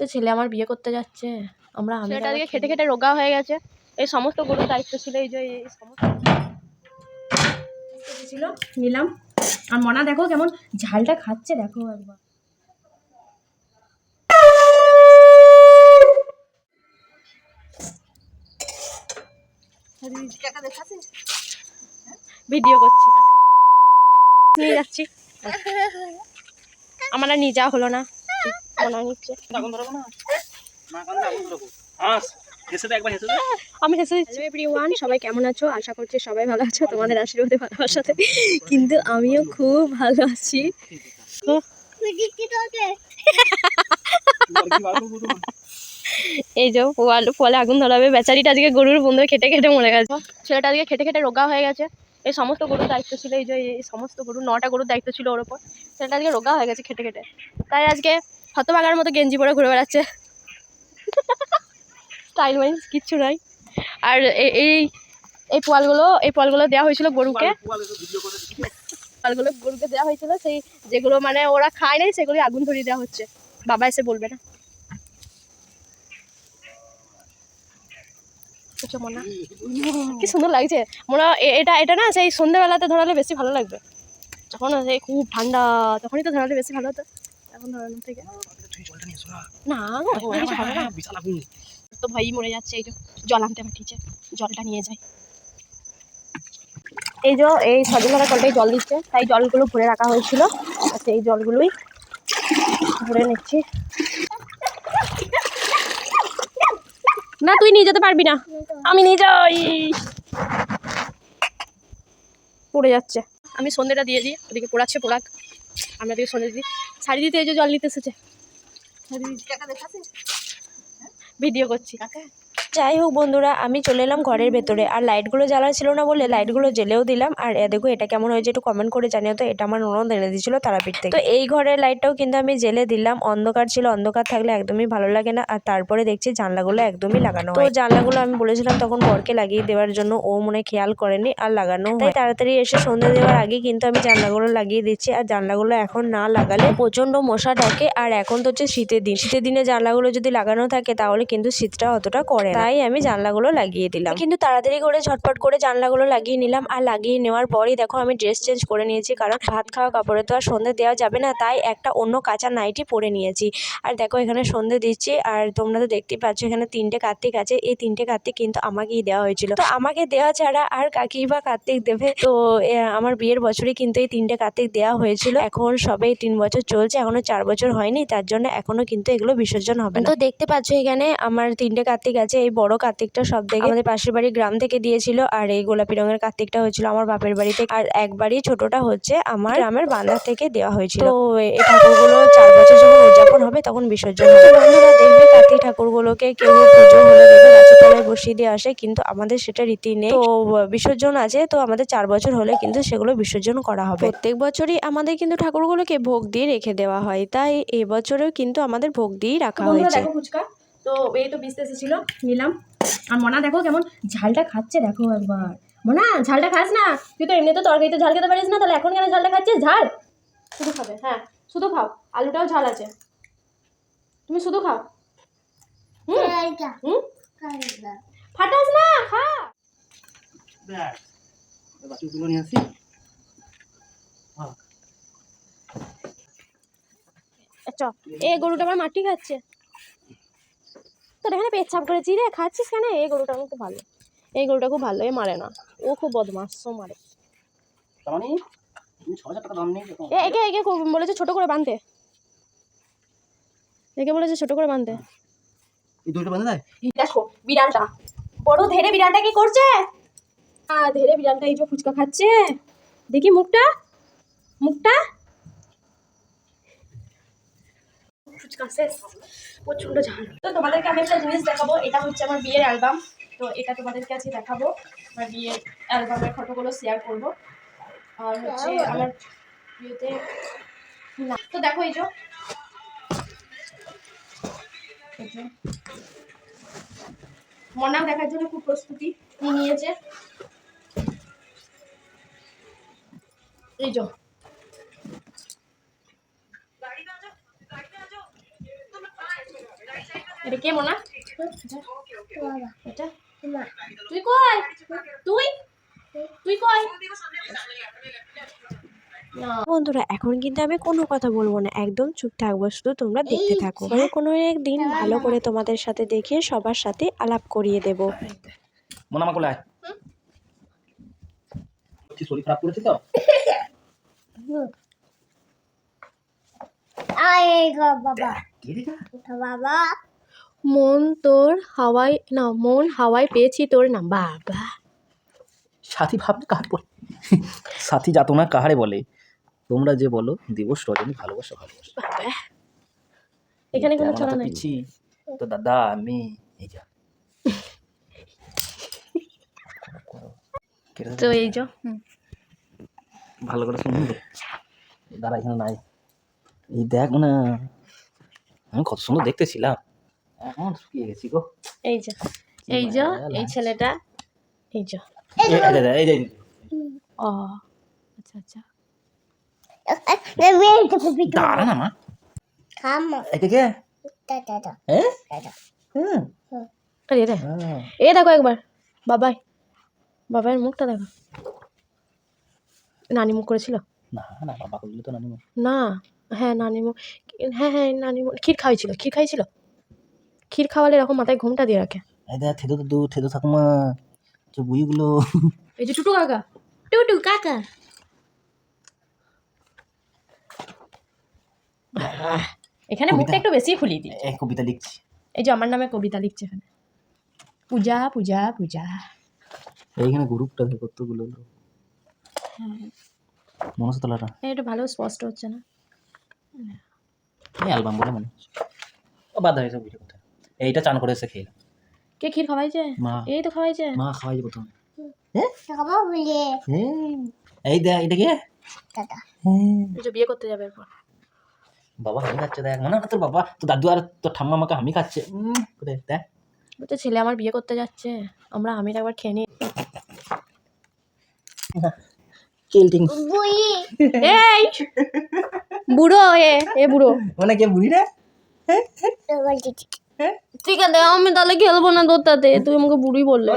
তো ছেলে আমার বিয়ে করতে যাচ্ছে। আমরা আমি ছেলেটা আজকে খেটে খেটে রোগা হয়ে গেছে। এই সমস্ত গরুর দায়িত্ব ছিল এই যে এই সমস্ত ছিল নিলাম। আর মনা দেখো কেমন ঝালটা খাচ্ছে দেখো একবার। ভিডিও করছি। নিয়ে যাচ্ছি। আমার আর নিয়ে যাওয়া হলো না। আমি হেসে দিচ্ছি। এভরিওয়ান সবাই কেমন আছো? আশা করছি সবাই ভালো আছো তোমাদের আশীর্বাদে ভালোবাসাতে কিন্তু আমিও খুব ভালো আছি। এই যে ফলে আগুন ধরাবে। বেচারিটা আজকে গরুর বন্ধু খেটে খেটে মরে গেছে। ছেলেটা আজকে খেটে খেটে রোগা হয়ে গেছে। এই সমস্ত গরুর দায়িত্ব ছিল এই যে এই সমস্ত গরু নটা গরুর দায়িত্ব ছিল ওর ওপর। ছেলেটা আজকে রোগা হয়ে গেছে খেটে খেটে। তাই আজকে হতবাগার মতো গেঞ্জি পরে ঘুরে বেড়াচ্ছে। স্টাইল ওয়াইজ কিচ্ছু নাই। আর এই এই পোয়ালগুলো এই পোয়ালগুলো দেওয়া হয়েছিল গরুকে। পোয়ালগুলো গরুকে দেওয়া হয়েছিল, সেই যেগুলো মানে ওরা খায় নাই সেগুলি আগুন ধরিয়ে দেওয়া হচ্ছে। বাবা এসে বলবে না। বুঝছ কি সুন্দর লাগছে। মনে এটা এটা না, সেই সন্ধ্যেবেলাতে ধরালে বেশি ভালো লাগবে। যখন সেই খুব ঠান্ডা, তখনই তো ধরালে বেশি ভালো হতো। এখন ধরানোর থেকে। না তো ভয়ই মরে যাচ্ছে এই যে জল আনতে পাঠিয়েছে। জলটা নিয়ে যাই। এই যে এই সজলধারা কলটাই জল দিচ্ছে তাই জলগুলো ভরে রাখা হয়েছিল। সেই জলগুলোই ভরে নিচ্ছি। না তুই নিয়ে যেতে পারবি না। আমি নিয়ে যাই। পড়ে যাচ্ছে। আমি সন্ধ্যেটা দিয়ে দিই ওদিকে পোড়াচ্ছে পোড়াক। আমরা দিকে সন্ধ্যে দিদি শাড়ি দিতে এই যে জল নিতে এসেছে। ভিডিও করছি। যাই হোক বন্ধুরা আমি চলে এলাম ঘরের ভেতরে। আর লাইটগুলো জ্বালা ছিল না বলে লাইটগুলো জ্বেলেও দিলাম। আর এ দেখো এটা কেমন হয়েছে একটু কমেন্ট করে জানিও তো। এটা আমার ননদ এনে দিয়েছিল তারাপীঠ থেকে। তো এই ঘরের লাইটটাও কিন্তু আমি জেলে দিলাম। অন্ধকার ছিল অন্ধকার থাকলে একদমই ভালো লাগে না। আর তারপরে দেখছি জানলাগুলো একদমই লাগানো তো জানলাগুলো আমি বলেছিলাম তখন বরকে লাগিয়ে দেওয়ার জন্য। ও মনে খেয়াল করেনি আর লাগানো তাই তাড়াতাড়ি এসে সন্ধ্যে দেওয়ার আগে কিন্তু আমি জানলাগুলো লাগিয়ে দিচ্ছি। আর জানলাগুলো এখন না লাগালে প্রচণ্ড মশা ডাকে আর এখন তো হচ্ছে শীতের দিন। শীতের দিনে জানলাগুলো যদি লাগানো থাকে তাহলে কিন্তু শীতটা অতটা করে না। তাই আমি জানলাগুলো লাগিয়ে দিলাম। কিন্তু তাড়াতাড়ি করে ঝটপট করে জানলাগুলো লাগিয়ে নিলাম আর লাগিয়ে নেওয়ার পরই দেখো আমি ড্রেস চেঞ্জ করে নিয়েছি কারণ ভাত খাওয়া কাপড়ে তো আর সন্ধে দেওয়া যাবে না তাই একটা অন্য কাঁচা নাইটি পরে নিয়েছি। আর দেখো এখানে সন্ধে দিচ্ছি আর তোমরা তো দেখতেই পাচ্ছ এখানে তিনটে কার্তিক আছে এই তিনটে কার্তিক কিন্তু আমাকেই দেওয়া হয়েছিল। তো আমাকে দেওয়া ছাড়া আর কাকি বা কার্তিক দেবে? তো আমার বিয়ের বছরই কিন্তু এই তিনটে কার্তিক দেওয়া হয়েছিল। এখন সবে তিন বছর চলছে এখনও চার বছর হয়নি তার জন্য এখনও কিন্তু এগুলো বিসর্জন হবে না। তো দেখতে পাচ্ছ এখানে আমার তিনটে কার্তিক আছে এই বড় কার্তিকটা সব থেকে আমাদের পাশের বাড়ি গ্রাম থেকে দিয়েছিল আর এই গোলাপি রঙের কার্তিকটা হয়েছিল আমার বাপের বাড়িতে আর একবারই ছোটটা হচ্ছে আমার গ্রামের বান্দার থেকে দেওয়া হয়েছিল। তো এই ঠাকুরগুলো চার বছর যখন উদযাপন হবে তখন বিসর্জন হবে। বন্ধুরা দেখবে কার্তিক ঠাকুরগুলোকে কেউ পুজো হলে গাছের তলায় বসিয়ে দিয়ে আসে কিন্তু আমাদের সেটা রীতি নেই। তো বিসর্জন আছে তো আমাদের চার বছর হলে কিন্তু সেগুলো বিসর্জন করা হবে। প্রত্যেক বছরই আমাদের কিন্তু ঠাকুরগুলোকে ভোগ দিয়ে রেখে দেওয়া হয় তাই এবছরেও কিন্তু আমাদের ভোগ দিয়েই রাখা হয়েছে। তো এই তো বিস্তে এসেছিল নিলাম। আর মনা দেখো কেমন ঝালটা খাচ্ছে দেখো একবার। মনা ঝালটা খাস না? তুই তো এমনিতে তরকারিতে ঝাল খেতে পারিস না তাহলে এখন কেন ঝালটা খাচ্ছিস? ঝাল। শুধু খাবে হ্যাঁ শুধু খাও। আলুটাও ঝাল আছে। তুমি শুধু খাও। হুম? হুম? ফাটাস না খা। নিয়ে আসি। চ এ গরুটা আমার মাটি খাচ্ছে। তোর এখানে পেচ্ছাপ করেছি রে খাচ্ছিস কেন? এই গরুটা খুব ভালো। এই গরুটা খুব ভালো এ মারে না। ও খুব বদমাস ও মারে মানে একে একে বলেছে ছোট করে বাঁধতে। একে বলেছে ছোট করে বাঁধতে। এই দুটো বাঁধে দেয়? দেখো বিড়ালটা। বড় ধেরে বিড়ালটা কি করছে? আ ধেরে বিড়ালটা এই যে ফুচকা খাচ্ছে। দেখি মুখটা। মুখটা। ফুচকা শেষ। প্রচণ্ড ঝাল তো তোমাদেরকে আমি একটা জিনিস দেখাবো এটা হচ্ছে আমার বিয়ের অ্যালবাম। তো এটা তোমাদেরকে আজকে দেখাবো আমার বিয়ের অ্যালবামের ফটোগুলো শেয়ার করব। আর হচ্ছে আমার বিয়েতে না তো দেখো এই যে। মনা দেখার জন্য খুব প্রস্তুতি নিয়ে নিয়েছে। এই যে। এটা কে মোনা? এটা তুই কই? তুই? তুই কই? বন্ধুরা এখন কিন্তু আমি কোনো কথা বলব না। একদম চুপ থাকব শুধু তোমরা দেখতে থাকো। কোনো একদিন ভালো করে তোমাদের সাথে দেখিয়ে সবার সাথে আলাপ করিয়ে দেব। মনে আমার কোলে আয় কি শরীর খারাপ করেছে তো? কে রে গা? মন তোর হাওয়াই না মন হাওয়াই পেয়েছি তোর না বাবা। সাথী ভাবলে কাহার বলে? সাথী যাত না কাহারে বলে? তোমরা যে বলো দিবস রজনী ভালোবাসা ভালোবাসা। বাবা। এখানে কোনো ছড়া নাই। তো দাদা আমি এই যা। তো এই যা ভালো করে শুনুন তো। দাঁড়া এখানে নাই। এই দেখ না আমি কত সুন্দর দেখতেছিলাম। এখন শুকিয়ে গেছি গো। এই যে এই যে এই ছেলেটা এই যে। এই যে ও আচ্ছা আচ্ছা। দাঁড়া মা হ্যাঁ হ্যাঁ। এ দেখো একবার বাবাই। মুখটা দেখো। নানি মুখ করেছিল? না না বাবা করলে তো নানি না হ্যাঁ নানি মুখ হ্যাঁ হ্যাঁ নানি মুখ ক্ষীর খাওয়াইছিল ক্ষীর খাইছিল ক্ষীর খাওয়ালে এরকম মাথায় ঘুমটা দিয়ে রাখে। এই দেখ থেদো তো থেদো ঠাকুমা যে বুইগুলো এই যে টুটু কাকা টুটু কাকা। এখানে মুখটা একটু বেশি ফুলিয়ে দিই এই কবিতা লিখছি। এই যে আমার নামে কবিতা লিখছে এখানে। পূজা পূজা পূজা। এইখানে গ্রুপটা কতগুলো মনসতলাটা। এই একটু ভালো স্পষ্ট হচ্ছে না। এই অ্যালবাম বলে মনে হচ্ছে। ও বাদ হয়েছে ভিডিও এইটা চান করে এসে খেয়ে কে ক্ষীর খাওয়াইছে? মা। এই তো খাওয়াইছে। মা খাওয়াই প্রথম। হ্যাঁ এই দেখ এটা কে? হ্যাঁ যে বিয়ে করতে যাবে এরপর। বাবা আমি খাচ্ছে দেখ মনে হয় তোর বাবা তোর দাদু আর তোর ঠাম্মা আমাকে আমি খাচ্ছে। দেখ। বলছে ছেলে আমার বিয়ে করতে যাচ্ছে আমরা আমির একবার খেয়ে নিই। কিলটিং এই! বুড়ো এ এ বুড়ো। মানে কে বুড়ি রে? ঠিক আছে আমি তাহলে খেলব না তোর তাতে। তুই আমাকে বুড়ি বললে।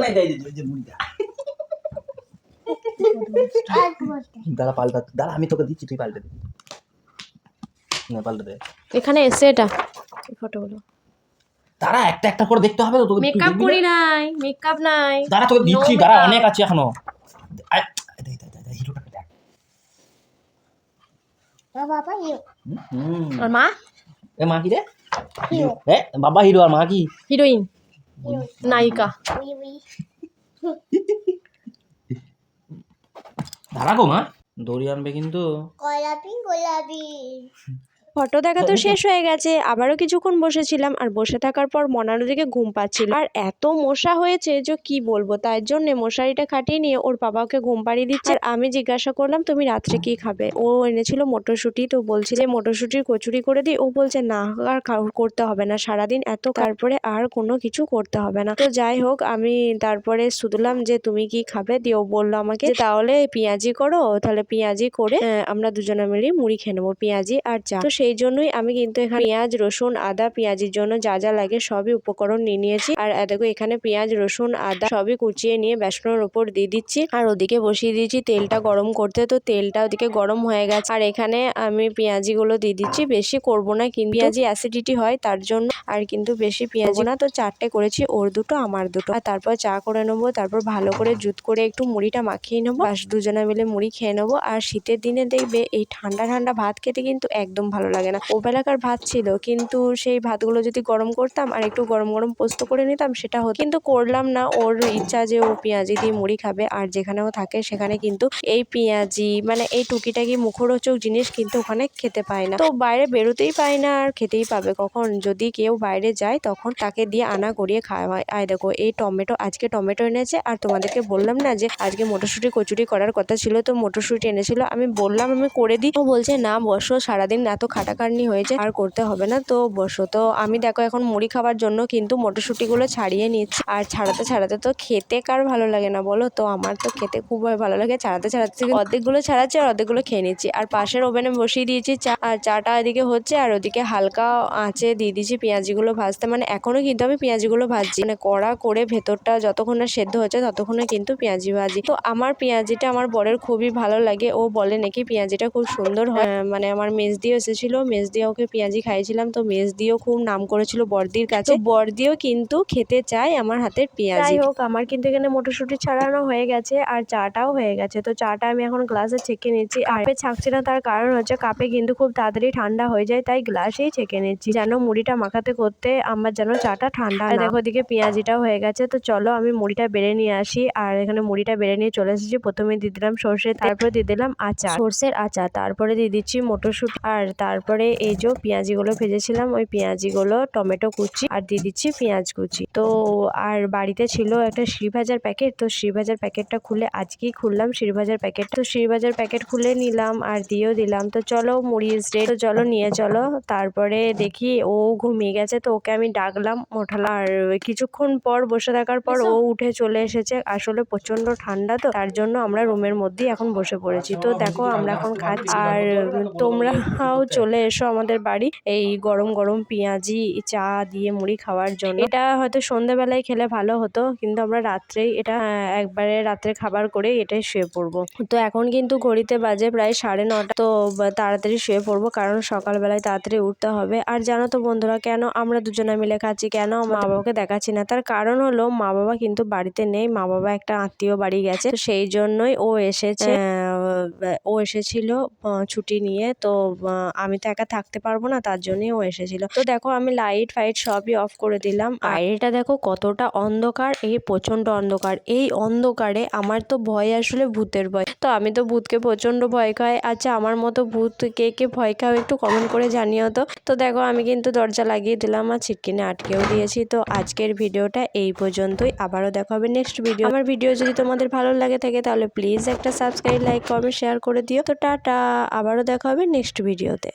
দাঁড়া পাল্টা দাঁড়া আমি তোকে দিচ্ছি তুই পাল্টে দে। না পাল্টে দে। এখানে এসে এটা। ফটোগুলো। দাঁড়া একটা একটা করে দেখতে হবে তো তোকে। মেকআপ করি নাই মেকআপ নাই। দাঁড়া তোকে দিচ্ছি দাঁড়া অনেক আছে এখনও। হিরোটাকে দেখ। হুম, হুম। আর মা? এ মা কি রে? এ বাবা হিরো আর মা কি হিরোইন নায়িকা ধারা গো মা দড়ি আনবে কিন্তু ফটো দেখা তো শেষ হয়ে গেছে। আবারও কিছুক্ষণ বসেছিলাম আর বসে থাকার পর মনার দিকে ঘুম পাচ্ছিল। আর এত মশা হয়েছে যে কি বলব তার জন্য মশারিটা খাটিয়ে নিয়ে ওর বাবাকে ঘুম পাড়িয়ে দিচ্ছে। আর আমি জিজ্ঞাসা করলাম তুমি রাত্রে কি খাবে? ও এনেছিল মটরশুঁটি তো বলছি যে মটরশুঁটির কচুরি করে দিই। ও বলছে না আর করতে হবে না সারাদিন এত তারপরে আর কোনো কিছু করতে হবে না। তো যাই হোক আমি তারপরে শুধলাম যে তুমি কি খাবে? দিয়ে ও বলল আমাকে তাহলে পেঁয়াজি করো তাহলে পেঁয়াজি করে আমরা দুজনে মিলে মুড়ি খেয়ে নেব পেঁয়াজি আর চা। তো সেই জন্যই আমি কিন্তু এখানে পেঁয়াজ, রসুন, আদা, পেঁয়াজির জন্য যা যা লাগে সবই উপকরণ নিয়ে নিয়েছি। আর দেখো এখানে পেঁয়াজ, রসুন, আদা সবই কুচিয়ে নিয়ে বেসনের উপর দিয়ে দিচ্ছি। আর ওদিকে বসিয়ে দিয়েছি তেলটা গরম করতে। তো তেলটা ওদিকে গরম হয়ে গেছে। আর এখানে আমি পেঁয়াজিগুলো দিয়ে দিচ্ছি। বেশি করব না, কিন্তু পেঁয়াজি অ্যাসিডিটি হয় তার জন্য। আর কিন্তু বেশি পেঁয়াজি না, তো চারটে করেছি, ওর দুটো, আমার দুটো। আর তারপর চা করে নেব, তারপর ভালো করে জুত করে একটু মুড়িটা মাখিয়ে নেব। বাস দুজনে মিলে মুড়ি খেয়ে নেব। আর শীতের দিনে দেখবে এই ঠান্ডা ঠান্ডা ভাত খেতে কিন্তু একদম ভালো লাগে না। ওবেলাকার ভাত ছিল, কিন্তু সেই ভাতগুলো যদি গরম করতাম আর একটু গরম গরম পোস্ত করে নিতাম, সেটা হতো। কিন্তু করলাম না, ওর ইচ্ছা যে ও পেঁয়াজি দিয়ে মুড়ি খাবে, আর যেখানেও থাকে সেখানে কিন্তু এই পেঁয়াজি মানে এই টুকিটাকি মুখরোচক জিনিস কিন্তু ওখানে খেতে পায় না। তো বাইরে বেরোতেই পায় না, আর খেতেই পাবে কখন? যদি কেউ বাইরে যায়, তখন তাকে দিয়ে আনা করিয়ে খাওয়ায় আয় দেখো, এই টমেটো, আজকে টমেটো এনেছে, আর তোমাদেরকে বললাম না যে আজকে মটরশুঁটি, কচুরি করার কথা ছিল, তো মটরশুঁটি এনেছিল। আমি বললাম, আমি করে দিই। ও বলছে, না বসো, সারাদিন এত খাটাখাটনি হয়েছে আর করতে হবে না। তো বসো তো আমি দেখো এখন মুড়ি খাবার জন্য কিন্তু মটরশুঁটিগুলো ছাড়িয়ে নিচ্ছি। আর ছাড়াতে ছাড়াতে তো খেতে কার ভালো লাগে না বলো? তো আমার তো খেতে খুব ভালো লাগে। ছাড়াতে ছাড়াতে অর্ধেকগুলো ছাড়াচ্ছি আর অর্ধেকগুলো খেয়ে নিচ্ছি। আর পাশের ওভেনে বসিয়ে দিয়েছি চা, আর চাটা এদিকে হচ্ছে, আর ওদিকে হালকা আঁচে দিয়ে দিয়েছি পেঁয়াজিগুলো ভাজতে। মানে এখনও কিন্তু আমি পেঁয়াজিগুলো ভাজছি। মানে কড়া করে ভেতরটা যতক্ষণ না সেদ্ধ হচ্ছে ততক্ষণে কিন্তু পেঁয়াজি ভাজি। তো আমার পেঁয়াজিটা আমার বরের খুবই ভালো লাগে। ও বলে নাকি পেঁয়াজিটা খুব সুন্দর হয়। মানে আমার মেজ দিয়ে এসেছিল মেজ দিয়ে ওকে পেঁয়াজি খাইয়েছিলাম। তো মেজ দিয়েও খুব নাম করেছিল বর্দির কাছে। বর্দিও কিন্তু খেতে চায় আমার হাতের পেঁয়াজি। যাই হোক আমার কিন্তু এখানে মটরশুঁটি ছাড়ানো হয়ে গেছে আর চাটাও হয়ে গেছে। তো চাটা আমি এখন গ্লাসে ছেঁকে নিচ্ছি। আর কাপে ছাঁকছি না তার কারণ হচ্ছে কাপে কিন্তু খুব তাড়াতাড়ি ঠান্ডা হয়ে যায় তাই গ্লাসেই ছেঁকে নিচ্ছি। যেন মুড়িটা মাখাতে করতে আমার যেন চাটা ঠান্ডা দেখো ওদিকে পেঁয়াজিটাও হয়ে গেছে। তো চলো আমি মুড়িটা বেড়ে নিয়ে আসি। আর এখানে মুড়িটা বেড়ে নিয়ে চলে এসেছি। প্রথমে দিয়ে দিলাম সর্ষে তারপরে দিয়ে দিলাম আচার। সর্ষের আচার তারপরে দিয়ে দিচ্ছি মটরশুঁটি। আর তারপরে এই যে পেঁয়াজিগুলো ভেজেছিলাম ওই পেঁয়াজিগুলো টমেটো কুচি আর দিয়ে দিচ্ছি পেঁয়াজ কুচি। তো আর বাড়িতে ছিল একটা শ্রী ভাজার প্যাকেট তো শ্রী ভাজার প্যাকেটটা খুলে আজকেই খুললাম শ্রী ভাজার প্যাকেট। তো শ্রী ভাজার প্যাকেট খুলে নিলাম আর দিয়েও দিলাম। তো চলো মুড়ি রেড তো চলো নিয়ে চলো। তারপরে দেখি ও ঘুমিয়ে গেছে তো ওকে আমি ডাকলাম ওঠালাম। আর কিছুক্ষণ পর বসে থাকার পর ও উঠে চলে এসেছে। আসলে প্রচণ্ড ঠান্ডা তো তার জন্য আমরা রুমের মধ্যেই এখন বসে পড়েছি। তো দেখো আমরা এখন খাচ্ছি। আর তোমরাও চলে এসো আমাদের বাড়ি। এই গরম গরম পেঁয়াজি চা দিয়ে মুড়ি খাওয়ার জন্য। এটা হয়তো সন্ধ্যেবেলায় খেলে ভালো হতো কিন্তু আমরা রাত্রেই এটা একবারে রাত্রে খাবার করে এটাই শুয়ে পড়ব। তো এখন কিন্তু ঘড়িতে বাজে প্রায় সাড়ে নটা। তো তাড়াতাড়ি শুয়ে পড়ব কারণ সকালবেলায় তাড়াতাড়ি উঠতে হবে। আর জানো তো বন্ধুরা কেন আমরা দুজনে মিলে খাচ্ছি কেন আমার মা বাবাকে দেখাচ্ছি না? তার কারণ হলো মা বাবা কিন্তু বাড়িতে নেই মা বাবা একটা আত্মীয় বাড়ি গেছে। সেই জন্যই ও এসেছে ও এসেছিল ছুটি নিয়ে। তো আমি তো একা থাকতে পারব না, তার জন্যই ও এসেছিল। তো দেখো আমি লাইট ফাইট সবই অফ করে দিলাম। বাইরেটা দেখো কতটা অন্ধকার, এই প্রচণ্ড অন্ধকার। এই অন্ধকারে আমার তো ভয় আসলে ভূতের ভয়। তো আমি তো ভূতকে প্রচণ্ড ভয় খাই আচ্ছা আমার মতো ভূত কে কে ভয় খাও একটু কমেন্ট করে জানিও তো। তো দেখো আমি কিন্তু দরজা লাগিয়ে দিলাম আর ছিটকিনে আটকেও দিয়েছি। তো আজকের ভিডিওটা এই পর্যন্তই। আবারও দেখা হবে নেক্সট ভিডিও আমার ভিডিও যদি তোমাদের ভালো লাগে থাকে তাহলে প্লিজ একটা সাবস্ক্রাইব লাইক কমেন্ট শেয়ার করে দিও। তো টাটা, আবারও দেখা হবে নেক্সট ভিডিওতে